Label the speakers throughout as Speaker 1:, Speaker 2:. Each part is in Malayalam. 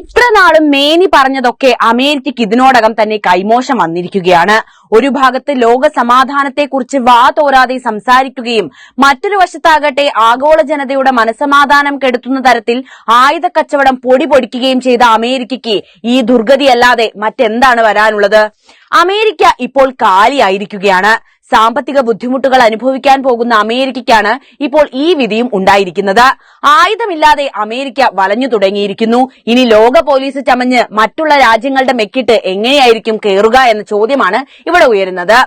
Speaker 1: ഇത്ര നാളും മേനി പറഞ്ഞതൊക്കെ അമേരിക്കയ്ക്ക് ഇതിനോടകം തന്നെ കൈമോശം വന്നിരിക്കുകയാണ്. ഒരു ഭാഗത്ത് ലോക സമാധാനത്തെക്കുറിച്ച് വാ തോരാതെ സംസാരിക്കുകയും മറ്റൊരു വശത്താകട്ടെ ആഗോള ജനതയുടെ മനസമാധാനം കെടുത്തുന്ന തരത്തിൽ ആയുധ കച്ചവടം പൊടി പൊടിക്കുകയും ചെയ്ത അമേരിക്കയ്ക്ക് ഈ ദുർഗതിയല്ലാതെ മറ്റെന്താണ് വരാനുള്ളത്? അമേരിക്ക ഇപ്പോൾ കാലിയായിരിക്കുകയാണ്. സാമ്പത്തിക ബുദ്ധിമുട്ടുകൾ അനുഭവിക്കാൻ പോകുന്ന അമേരിക്കയ്ക്കാണ് ഇപ്പോൾ ഈ വിധിയും ഉണ്ടായിരിക്കുന്നത്. ആയുധമില്ലാതെ അമേരിക്ക വലഞ്ഞു തുടങ്ങിയിരിക്കുന്നു. ഇനി ലോക പോലീസ് ചമഞ്ഞ് മറ്റുള്ള രാജ്യങ്ങളുടെ മെക്കിട്ട് എങ്ങനെയായിരിക്കും കയറുക എന്ന ചോദ്യമാണ് ഇവിടെ ഉയരുന്നത്.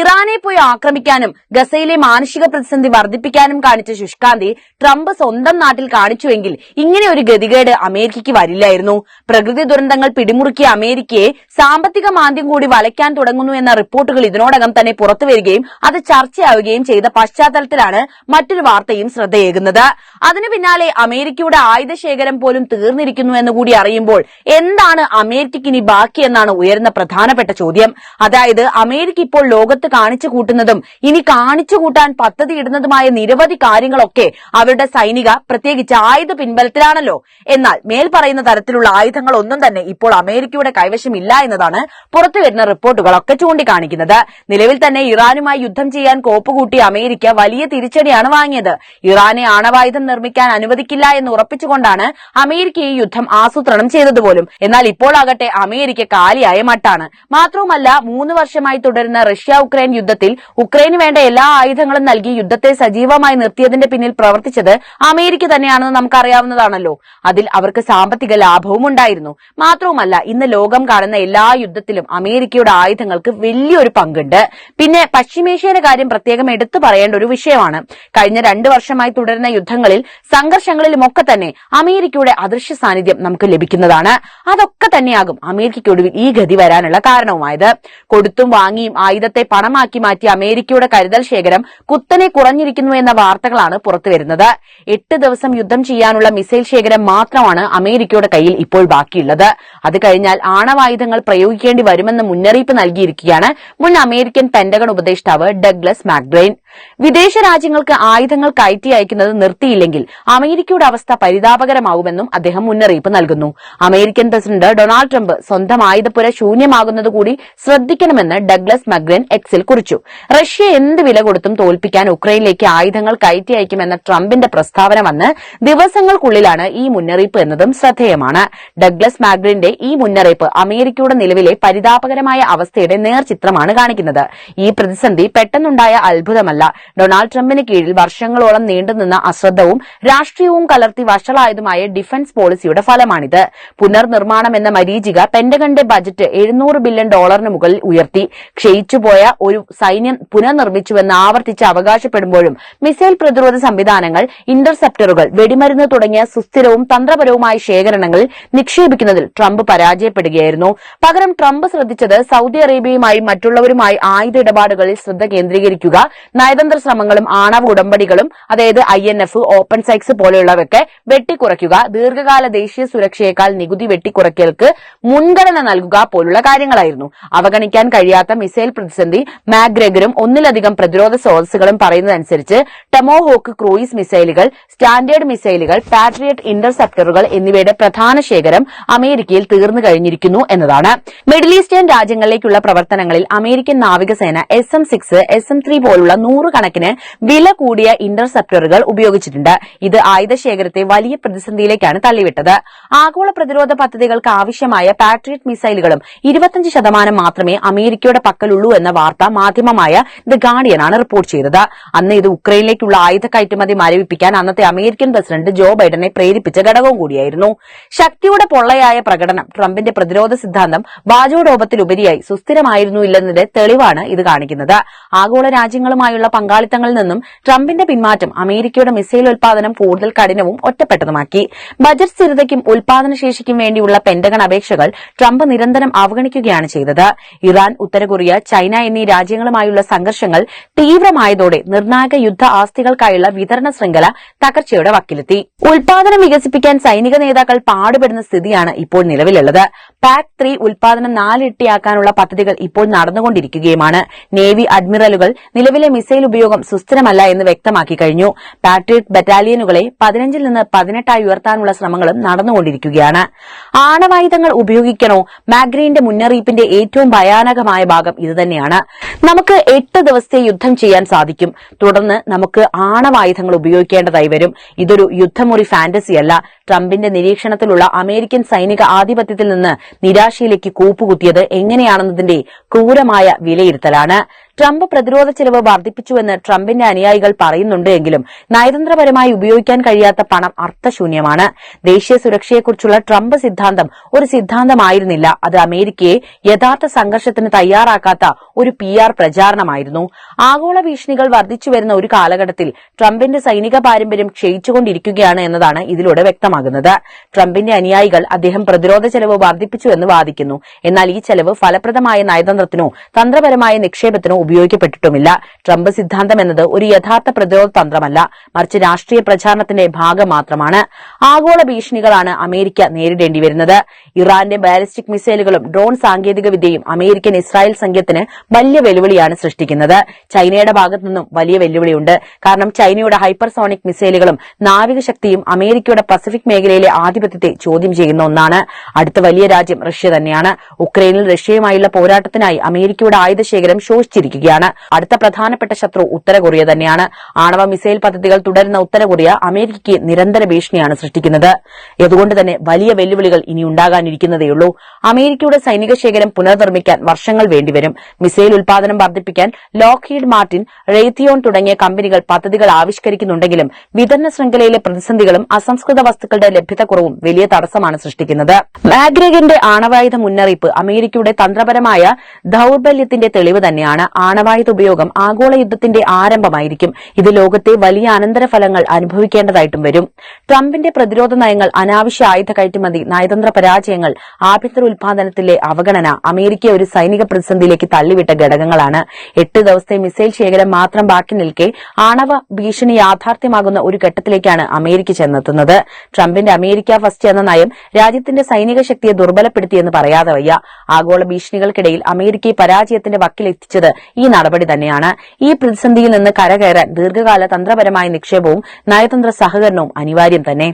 Speaker 1: ഇറാനെ പോയി ആക്രമിക്കാനും ഗസയിലെ മാനുഷിക പ്രതിസന്ധി വർദ്ധിപ്പിക്കാനും കാണിച്ച ശുഷ്കാന്തി ട്രംപ് സ്വന്തം നാട്ടിൽ കാണിച്ചുവെങ്കിൽ ഇങ്ങനെ ഒരു ഗതികേട് അമേരിക്കയ്ക്ക് വരില്ലായിരുന്നു. പ്രകൃതി ദുരന്തങ്ങൾ പിടിമുറുക്കിയ അമേരിക്കയെ സാമ്പത്തിക മാന്ദ്യം കൂടി വലയ്ക്കാൻ തുടങ്ങുന്നു എന്ന റിപ്പോർട്ടുകൾ ഇതിനോടകം തന്നെ പുറത്തുവരികയും അത് ചർച്ചയാവുകയും ചെയ്ത പശ്ചാത്തലത്തിലാണ് മറ്റൊരു വാർത്തയും ശ്രദ്ധയേകുന്നത്. അതിനു പിന്നാലെ അമേരിക്കയുടെ ആയുധശേഖരം പോലും തീർന്നിരിക്കുന്നു എന്ന് കൂടി അറിയുമ്പോൾ എന്താണ് അമേരിക്കയ്ക്ക് ഇനി ബാക്കിയെന്നാണ് ഉയരുന്ന പ്രധാനപ്പെട്ട ചോദ്യം. അതായത് അമേരിക്ക ഇപ്പോൾ ലോകത്ത് കാണിച്ചു കൂട്ടുന്നതും ഇനി കാണിച്ചു കൂട്ടാൻ പദ്ധതിയിടുന്നതുമായ നിരവധി കാര്യങ്ങളൊക്കെ അവരുടെ സൈനിക പ്രത്യേകിച്ച് ആയുധ പിൻബലത്തിലാണല്ലോ. എന്നാൽ മേൽ പറയുന്ന തരത്തിലുള്ള ആയുധങ്ങൾ ഒന്നും തന്നെ ഇപ്പോൾ അമേരിക്കയുടെ കൈവശമില്ല എന്നതാണ് പുറത്തുവരുന്ന റിപ്പോർട്ടുകളൊക്കെ ചൂണ്ടിക്കാണിക്കുന്നത്. നിലവിൽ തന്നെ ഇറാനുമായി യുദ്ധം ചെയ്യാൻ കോപ്പുകൂട്ടിയ അമേരിക്ക വലിയ തിരിച്ചടിയാണ് വാങ്ങിയത്. ഇറാനെ ആണവായുധം നിർമ്മിക്കാൻ അനുവദിക്കില്ല എന്ന് ഉറപ്പിച്ചുകൊണ്ടാണ് അമേരിക്ക ഈ യുദ്ധം ആസൂത്രണം ചെയ്തതുപോലും. എന്നാൽ ഇപ്പോഴാകട്ടെ അമേരിക്ക കാലിയായ മട്ടാണ്. മാത്രവുമല്ല മൂന്ന് വർഷമായി തുടരുന്ന റഷ്യ ഉക്രൈൻ യുദ്ധത്തിൽ ഉക്രൈന് വേണ്ട എല്ലാ ആയുധങ്ങളും നൽകി യുദ്ധത്തെ സജീവമായി നിർത്തിയതിന്റെ പിന്നിൽ പ്രവർത്തിച്ചത് അമേരിക്ക തന്നെയാണെന്ന് നമുക്കറിയാവുന്നതാണല്ലോ. അതിൽ അവർക്ക് സാമ്പത്തിക ലാഭവും ഉണ്ടായിരുന്നു. മാത്രവുമല്ല ഇന്ന് ലോകം കാണുന്ന എല്ലാ യുദ്ധത്തിലും അമേരിക്കയുടെ ആയുധങ്ങൾക്ക് വലിയൊരു പങ്കുണ്ട്. പിന്നെ പശ്ചിമേഷ്യയുടെ കാര്യം പ്രത്യേകം എടുത്തു പറയേണ്ട ഒരു വിഷയമാണ്. കഴിഞ്ഞ രണ്ടു വർഷമായി തുടരുന്ന യുദ്ധങ്ങളിൽ സംഘർഷങ്ങളിലുമൊക്കെ തന്നെ അമേരിക്കയുടെ അദൃശ്യ സാന്നിധ്യം നമുക്ക് ലഭിക്കുന്നതാണ്. അതൊക്കെ തന്നെയാകും അമേരിക്കയ്ക്ക് ഒടുവിൽ ഈ ഗതി വരാനുള്ള കാരണവുമായത്. കൊടുത്തും വാങ്ങിയും ആയുധത്തെ പണമാക്കി മാറ്റിയ അമേരിക്കയുടെ കരുതൽ ശേഖരം കുത്തനെ കുറഞ്ഞിരിക്കുന്നു എന്ന വാർത്തകളാണ് പുറത്തുവരുന്നത് എട്ട് ദിവസം യുദ്ധം ചെയ്യാനുള്ള മിസൈൽ ശേഖരം മാത്രമാണ് അമേരിക്കയുടെ കയ്യിൽ ഇപ്പോൾ ബാക്കിയുള്ളത്. അത് കഴിഞ്ഞാൽ ആണവായുധങ്ങൾ പ്രയോഗിക്കേണ്ടി വരുമെന്ന് മുന്നറിയിപ്പ് നൽകിയിരിക്കുകയാണ്. മുൻ അമേരിക്കൻ പെന്റഗൺ ഉപദേഷ്ടാവ് ഡഗ്ലസ് മാക്ബ്രെയിൻ വിദേശ രാജ്യങ്ങൾക്ക് ആയുധങ്ങൾ കയറ്റി അയക്കുന്നത് നിർത്തിയില്ലെങ്കിൽ അമേരിക്കയുടെ അവസ്ഥ പരിതാപകരമാവുമെന്നും അദ്ദേഹം മുന്നറിയിപ്പ് നൽകുന്നു. അമേരിക്കൻ പ്രസിഡന്റ് ഡൊണാൾഡ് ട്രംപ് സ്വന്തം ആയുധപ്പുര ശൂന്യമാകുന്നതുകൂടി ശ്രദ്ധിക്കണമെന്ന് ഡഗ്ലസ് മഗ്രൻ എക്സിൽ കുറിച്ചു. റഷ്യ എന്ത് വില കൊടുത്തും തോൽപ്പിക്കാൻ ഉക്രൈനിലേക്ക് ആയുധങ്ങൾ കയറ്റി അയക്കുമെന്ന ട്രംപിന്റെ പ്രസ്താവന വന്ന് ദിവസങ്ങൾക്കുള്ളിലാണ് ഈ മുന്നറിയിപ്പ് എന്നതും ശ്രദ്ധേയമാണ്. ഡഗ്ലസ് മാഗ്രിന്റെ ഈ മുന്നറിയിപ്പ് അമേരിക്കയുടെ നിലവിലെ പരിതാപകരമായ അവസ്ഥയുടെ നേർചിത്രമാണ് കാണിക്കുന്നത്. ഈ പ്രതിസന്ധി പെട്ടെന്നുണ്ടായ അത്ഭുതമല്ല ഡൊണാൾഡ് ട്രംപിന് കീഴിൽ വർഷങ്ങളോളം നീണ്ടുനിന്ന അശ്രദ്ധവും രാഷ്ട്രീയവും കലർത്തി വഷളായതുമായ ഡിഫൻസ് പോളിസിയുടെ ഫലമാണിത്. പുനർനിർമ്മാണം എന്ന മരീചിക പെന്റഗന്റെ ബജറ്റ് എഴുന്നൂറ് ബില്യൺ ഡോളറിന് മുകളിൽ ഉയർത്തി. ക്ഷയിച്ചുപോയ ഒരു സൈന്യം പുനർനിർമ്മിച്ചുവെന്ന് ആവർത്തിച്ച് അവകാശപ്പെടുമ്പോഴും മിസൈൽ പ്രതിരോധ സംവിധാനങ്ങൾ ഇന്റർസെപ്റ്ററുകൾ വെടിമരുന്ന് തുടങ്ങിയ സുസ്ഥിരവും തന്ത്രപരവുമായ ശേഖരണങ്ങൾ നിക്ഷേപിക്കുന്നതിൽ ട്രംപ് പരാജയപ്പെടുകയായിരുന്നു. പകരം ട്രംപ് ശ്രദ്ധിച്ചത് സൌദി അറേബ്യയുമായി മറ്റുള്ളവരുമായി ആയുധ ഇടപാടുകളിൽ ശ്രദ്ധ കേന്ദ്രീകരിക്കുക നയതന്ത്ര ശ്രമങ്ങളും ആണവ ഉടമ്പടികളും അതായത് I N F open skies പോലെയുള്ളവയൊക്കെ വെട്ടിക്കുറയ്ക്കുക ദീർഘകാല ദേശീയ സുരക്ഷയേക്കാൾ നികുതി വെട്ടിക്കുറയ്ക്കൽക്ക് മുൻഗണന നൽകുക പോലുള്ള കാര്യങ്ങളായിരുന്നു. അവഗണിക്കാൻ കഴിയാത്ത മിസൈൽ പ്രതിസന്ധി മാഗ്രഗറും ഒന്നിലധികം പ്രതിരോധ സ്രോതസ്സുകളും പറയുന്നതനുസരിച്ച് ടെമോഹോക്ക് ക്രൂയിസ് മിസൈലുകൾ സ്റ്റാൻഡേർഡ് മിസൈലുകൾ പാട്രിയറ്റ് ഇന്റർസെപ്റ്ററുകൾ എന്നിവയുടെ പ്രധാന ശേഖരം അമേരിക്കയിൽ തീർന്നു കഴിഞ്ഞിരിക്കുന്നു എന്നതാണ്. മിഡിൽ ഈസ്റ്റേൺ രാജ്യങ്ങളിലേക്കുള്ള പ്രവർത്തനങ്ങളിൽ അമേരിക്കൻ നാവികസേന S M six S M three പോലുള്ള നൂറുകണക്കിന് വില കൂടിയ ഇന്റർസെപ്റ്ററുകൾ ഉപയോഗിച്ചിട്ടുണ്ട്. ഇത് ആയുധ ശേഖരത്തെ വലിയ പ്രതിസന്ധിയിലേക്കാണ് തള്ളിവിട്ടത്. ആഗോള പ്രതിരോധ പദ്ധതികൾക്ക് ആവശ്യമായ പാട്രിയറ്റ് മിസൈലുകളും ഇരുപത്തിയഞ്ച് ശതമാനം മാത്രമേ അമേരിക്കയുടെ പക്കലുള്ളൂ എന്ന വാർത്ത മാധ്യമമായ ദ ഗാർഡിയനാണ് റിപ്പോർട്ട് ചെയ്തത്. അന്ന് ഇത് ഉക്രൈനിലേക്കുള്ള ആയുധ കയറ്റുമതി മരവിപ്പിക്കാൻ അന്നത്തെ അമേരിക്കൻ പ്രസിഡന്റ് ജോ ബൈഡനെ പ്രേരിപ്പിച്ച ഘടകവും കൂടിയായിരുന്നു. ശക്തിയുടെ പൊള്ളയായ പ്രകടനം ട്രംപിന്റെ പ്രതിരോധ സിദ്ധാന്തം വാചോടോപത്തിലുപരിയായി സുസ്ഥിരമായിരുന്നു ഇല്ലെന്നതിന്റെ തെളിവാണ് ഇത് കാണിക്കുന്നത്. ആഗോള രാജ്യങ്ങളുമായുള്ള പങ്കാളിത്തങ്ങളിൽ നിന്നും ട്രംപിന്റെ പിന്മാറ്റം അമേരിക്കയുടെ മിസൈൽ ഉൽപാദനം കൂടുതൽ കഠിനവും ഒറ്റപ്പെട്ടതുമാക്കി. ബജറ്റ് സ്ഥിരതയ്ക്കും ഉൽപാദനശേഷിക്കും വേണ്ടിയുള്ള പെന്റഗൺ അപേക്ഷകൾ ട്രംപ് നിരന്തരം അവഗണിക്കുകയാണ് ചെയ്തത്. ഇറാൻ ഉത്തര കൊറിയ ചൈന എന്നീ രാജ്യങ്ങളുമായുള്ള സംഘർഷങ്ങൾ തീവ്രമായതോടെ നിർണായക യുദ്ധ ആസ്തികൾക്കായുള്ള വിതരണ ശൃംഖല തകർച്ചയുടെ വക്കിലെത്തി. ഉൽപാദനം വികസിപ്പിക്കാൻ സൈനിക നേതാക്കൾ പാടുപെടുന്ന സ്ഥിതിയാണ് ഇപ്പോൾ നിലവിലുള്ളത്. പാക് ത്രീ ഉൽപാദനം നാലിരട്ടിയാക്കാനുള്ള പദ്ധതികൾ ഇപ്പോൾ നടന്നുകൊണ്ടിരിക്കുകയുമാണ്. നേവി അഡ്മിറലുകൾ നിലവിലെ മിസൈൽ ഉപയോഗം സുസ്ഥിരമല്ല എന്ന് വ്യക്തമാക്കി കഴിഞ്ഞു. പാട്രിയറ്റ് ബറ്റാലിയനുകളെ പതിനഞ്ചിൽ നിന്ന് പതിനെട്ടായി ഉയർത്താനുള്ള ശ്രമങ്ങളും നടന്നുകൊണ്ടിരിക്കുകയാണ്. ആണവായുധങ്ങൾ ഉപയോഗിക്കണോ? മാഗ്രീന്റെ മുന്നറിയിപ്പിന്റെ ഏറ്റവും ഭയാനകമായ ഭാഗം ഇതുതന്നെയാണ്. നമുക്ക് എട്ട് ദിവസത്തെ യുദ്ധം ചെയ്യാൻ സാധിക്കും. തുടർന്ന് നമുക്ക് ആണവായുധങ്ങൾ ഉപയോഗിക്കേണ്ടതായി വരും. ഇതൊരു യുദ്ധമുറി ഫാന്റസിയല്ല ട്രംപിന്റെ നിരീക്ഷണത്തിലുള്ള അമേരിക്കൻ സൈനിക ആധിപത്യത്തിൽ നിന്ന് നിരാശയിലേക്ക് കൂപ്പുകുത്തിയത് എങ്ങനെയാണെന്നതിന്റെ ക്രൂരമായ വിലയിരുത്തലാണ്. ട്രംപ് പ്രതിരോധ ചെലവ് വർദ്ധിപ്പിച്ചുവെന്ന് ട്രംപിന്റെ അനുയായികൾ പറയുന്നുണ്ട് എങ്കിലും നയതന്ത്രപരമായി ഉപയോഗിക്കാൻ കഴിയാത്ത പണം അർത്ഥശൂന്യമാണ്. ദേശീയ സുരക്ഷയെക്കുറിച്ചുള്ള ട്രംപ് സിദ്ധാന്തം ഒരു സിദ്ധാന്തമായിരുന്നില്ല. അത് അമേരിക്കയെ യഥാർത്ഥ സംഘർഷത്തിന് തയ്യാറാക്കാത്ത ഒരു പി ആർ പ്രചാരണമായിരുന്നു. ആഗോള ഭീഷണികൾ വർദ്ധിച്ചുവരുന്ന ഒരു കാലഘട്ടത്തിൽ ട്രംപിന്റെ സൈനിക പാരമ്പര്യം ക്ഷയിച്ചുകൊണ്ടിരിക്കുകയാണ് എന്നതാണ് ഇതിലൂടെ വ്യക്തമാകുന്നത്. ട്രംപിന്റെ അനുയായികൾ അദ്ദേഹം പ്രതിരോധ ചെലവ് വർദ്ധിപ്പിച്ചുവെന്ന് വാദിക്കുന്നു. എന്നാൽ ഈ ചെലവ് ഫലപ്രദമായ നയതന്ത്രത്തിനോ തന്ത്രപരമായ നിക്ഷേപത്തിനോ ഉപയോഗിക്കപ്പെട്ടിട്ടുമില്ല. ട്രംപ് സിദ്ധാന്തം എന്നത് ഒരു യഥാർത്ഥ പ്രതിരോധ തന്ത്രമല്ല. മറിച്ച് രാഷ്ട്രീയ പ്രചാരണത്തിന്റെ ഭാഗം മാത്രമാണ്. ആഗോള ഭീഷണികളാണ് അമേരിക്ക നേരിടേണ്ടി വരുന്നത്. ഇറാന്റെ ബാലിസ്റ്റിക് മിസൈലുകളും ഡ്രോൺ സാങ്കേതികവിദ്യയും അമേരിക്കൻ ഇസ്രായേൽ സംഘത്തിന് വലിയ വെല്ലുവിളിയാണ് സൃഷ്ടിക്കുന്നത്. ചൈനയുടെ ഭാഗത്തു നിന്നും വലിയ വെല്ലുവിളിയുണ്ട്. കാരണം ചൈനയുടെ ഹൈപ്പർസോണിക് മിസൈലുകളും നാവികശക്തിയും അമേരിക്കയുടെ പസഫിക് മേഖലയിലെ ആധിപത്യത്തെ ചോദ്യം ചെയ്യുന്ന ഒന്നാണ്. അടുത്ത വലിയ രാജ്യം റഷ്യ തന്നെയാണ്. ഉക്രൈനിൽ റഷ്യയുമായുള്ള പോരാട്ടത്തിനായി അമേരിക്കയുടെ ആയുധശേഖരം ശോഷിച്ചിരിക്കുകയാണ്. അടുത്ത പ്രധാനപ്പെട്ട ശത്രു ഉത്തര കൊറിയ തന്നെയാണ്. ആണവ മിസൈൽ പദ്ധതികൾ തുടരുന്ന ഉത്തര കൊറിയ അമേരിക്കയ്ക്ക് നിരന്തര ഭീഷണിയാണ് സൃഷ്ടിക്കുന്നത്. അതുകൊണ്ട് തന്നെ വലിയ വെല്ലുവിളികൾ ഇനി ഉണ്ടാകാനിരിക്കുന്നതേയുള്ളൂ അമേരിക്കയുടെ സൈനിക ശേഖരം പുനർനിർമ്മിക്കാൻ വർഷങ്ങൾ വേണ്ടിവരും. മിസൈൽ ഉൽപാദനം വർദ്ധിപ്പിക്കാൻ ലോക്ക്ഹീഡ് മാർട്ടിൻ റെയ്ത്തിയോൺ തുടങ്ങിയ കമ്പനികൾ പദ്ധതികൾ ആവിഷ്കരിക്കുന്നുണ്ടെങ്കിലും വിതരണ ശൃംഖലയിലെ പ്രതിസന്ധികളും അസംസ്കൃത വസ്തുക്കളുടെ ലഭ്യതക്കുറവും വലിയ തടസ്സമാണ് സൃഷ്ടിക്കുന്നത്. മാഗ്രഗന്റെ ആണവായുധ മുന്നറിയിപ്പ് അമേരിക്കയുടെ തന്ത്രപരമായ ദൌർബല്യത്തിന്റെ തെളിവ് തന്നെയാണ്. ആണവായുധ ഉപയോഗം ആഗോള യുദ്ധത്തിന്റെ ആരംഭമായിരിക്കും. ഇത് ലോകത്തെ വലിയ അനന്തരഫലങ്ങൾ അനുഭവിക്കേണ്ടതായിട്ടും വരും. ട്രംപിന്റെ പ്രതിരോധ നയങ്ങൾ അനാവശ്യ ആയുധ കയറ്റുമതി നയതന്ത്ര പരാജയങ്ങൾ ആഭ്യന്തര ഉൽപാദനത്തിലെ അവഗണന അമേരിക്കയെ ഒരു സൈനിക പ്രതിസന്ധിയിലേക്ക് തള്ളിവിട്ട ഘടകങ്ങളാണ്. എട്ട് ദിവസത്തെ മിസൈൽ ശേഖരം മാത്രം ബാക്കി നിൽക്കെ ആണവ ഭീഷണി യാഥാർത്ഥ്യമാകുന്ന ഒരു ഘട്ടത്തിലേക്കാണ് അമേരിക്ക ചെന്നെത്തുന്നത്. ട്രംപിന്റെ അമേരിക്ക ഫസ്റ്റ് എന്ന നയം രാജ്യത്തിന്റെ സൈനിക ശക്തിയെ ദുർബലപ്പെടുത്തിയെന്ന് പറയാതെ വയ്യ. ആഗോള ഭീഷണികൾക്കിടയിൽ അമേരിക്കയെ പരാജയത്തിന്റെ വക്കിലെത്തിച്ചത് ഈ നടപടി തന്നെയാണ്. ഈ പ്രതിസന്ധിയിൽ നിന്ന് കരകയറാൻ ദീർഘകാല തന്ത്രപരമായ നിക്ഷേപവും നയതന്ത്ര സഹകരണവും അനിവാര്യം തന്നെ.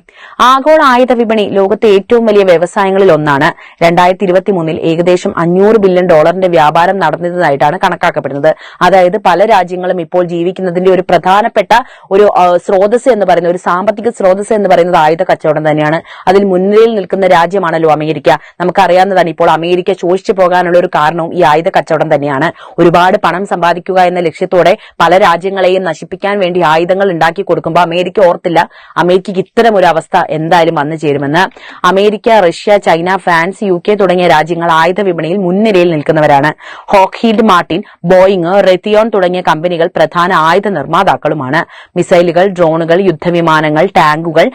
Speaker 1: ആഗോള ആയുധ വിപണി ലോകത്തെ ഏറ്റവും വലിയ വ്യവസായങ്ങളിൽ ഒന്നാണ്. രണ്ടായിരത്തി ഇരുപത്തിമൂന്നിൽ ഏകദേശം അഞ്ഞൂറ് ബില്യൺ ഡോളറിന്റെ വ്യാപാരം നടന്നതായിട്ടാണ് കണക്കാക്കപ്പെടുന്നത്. അതായത് പല രാജ്യങ്ങളും ഇപ്പോൾ ജീവിക്കുന്നതിന്റെ ഒരു പ്രധാനപ്പെട്ട ഒരു സ്രോതസ് എന്ന് പറയുന്ന ഒരു സാമ്പത്തിക സ്രോതസ് എന്ന് പറയുന്നത് ആയുധ കച്ചവടം തന്നെയാണ്. അതിൽ മുൻനിരയിൽ നിൽക്കുന്ന രാജ്യമാണല്ലോ അമേരിക്ക. നമുക്കറിയാവുന്നതാണ് ഇപ്പോൾ അമേരിക്ക ശോഷിച്ചു പോകാനുള്ള ഒരു കാരണവും ഈ ആയുധ കച്ചവടം തന്നെയാണ്. ഒരുപാട് പണം സമ്പാദിക്കുക എന്ന ലക്ഷ്യത്തോടെ പല രാജ്യങ്ങളെയും നശിപ്പിക്കാൻ വേണ്ടി ആയുധങ്ങൾ ഉണ്ടാക്കി കൊടുക്കുമ്പോൾ അമേരിക്ക ഓർത്തില്ല അമേരിക്കയ്ക്ക് ഇത്തരം ഒരു അവസ്ഥ എന്തായാലും വന്നു ചേരുമെന്ന്. America Russia China France U K തുടങ്ങിയ രാജ്യങ്ങൾ ആയുധ വിപണിയിൽ മുൻനിരയിൽ നിൽക്കുന്നവരാണ്. ഹോക്ഹീൽഡ് മാർട്ടിൻ ബോയിങ് റെത്തിയോൺ തുടങ്ങിയ കമ്പനികൾ പ്രധാന ആയുധ നിർമ്മാതാക്കളുമാണ്. മിസൈലുകൾ ഡ്രോണുകൾ യുദ്ധവിമാനങ്ങൾ ടാങ്കുകൾ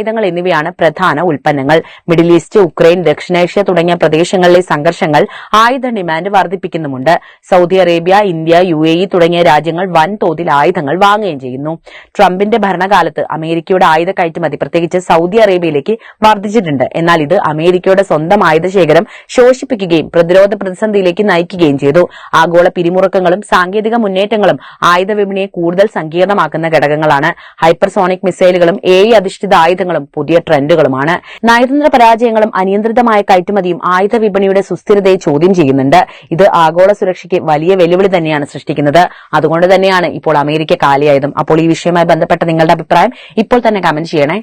Speaker 1: ആണവായുധങ്ങൾ എന്നിവയാണ് പ്രധാന ഉൽപ്പന്നങ്ങൾ. മിഡിൽ ഈസ്റ്റ് ഉക്രൈൻ ദക്ഷിണേഷ്യ തുടങ്ങിയ പ്രദേശങ്ങളിലെ സംഘർഷങ്ങൾ ആയുധ ഡിമാൻഡ് വർദ്ധിപ്പിക്കുന്നുമുണ്ട്. സൗദി അറേബ്യ ഇന്ത്യ യു തുടങ്ങിയ രാജ്യങ്ങൾ വൻതോതിൽ ആയുധങ്ങൾ വാങ്ങുകയും ചെയ്യുന്നു. ട്രംപിന്റെ ഭരണകാലത്ത് അമേരിക്കയുടെ ആയുധ കയറ്റുമതി പ്രത്യേകിച്ച് സൗദി അറേബ്യയിലേക്ക് വർദ്ധിച്ചിട്ടുണ്ട്. എന്നാൽ ഇത് അമേരിക്കയുടെ സ്വന്തം ആയുധ ശേഖരം ശോഷിപ്പിക്കുകയും പ്രതിരോധ പ്രതിസന്ധിയിലേക്ക് നയിക്കുകയും ചെയ്തു. ആഗോള പിരിമുറുക്കങ്ങളും സാങ്കേതിക മുന്നേറ്റങ്ങളും ആയുധ വിപണിയെ കൂടുതൽ സങ്കീർണമാക്കുന്ന ഘടകങ്ങളാണ്. ഹൈപ്പർസോണിക് മിസൈലുകളും എ അധിഷ്ഠിത ആയുധങ്ങളും പുതിയ ട്രെൻഡുകളുമാണ്. നയതന്ത്ര പരാജയങ്ങളും അനിയന്ത്രിതമായ കയറ്റുമതിയും ആയുധ വിപണിയുടെ സുസ്ഥിരതയെ ചോദ്യം ചെയ്യുന്നുണ്ട്. ഇത് ആഗോള സുരക്ഷയ്ക്ക് വലിയ വെല്ലുവിളി തന്നെയാണ് സൃഷ്ടിക്കുന്നത്. അതുകൊണ്ട് തന്നെയാണ് ഇപ്പോൾ അമേരിക്ക കാലിയായതും. അപ്പോൾ ഈ വിഷയവുമായി ബന്ധപ്പെട്ട നിങ്ങളുടെ അഭിപ്രായം ഇപ്പോൾ തന്നെ കമന്റ് ചെയ്യണേ.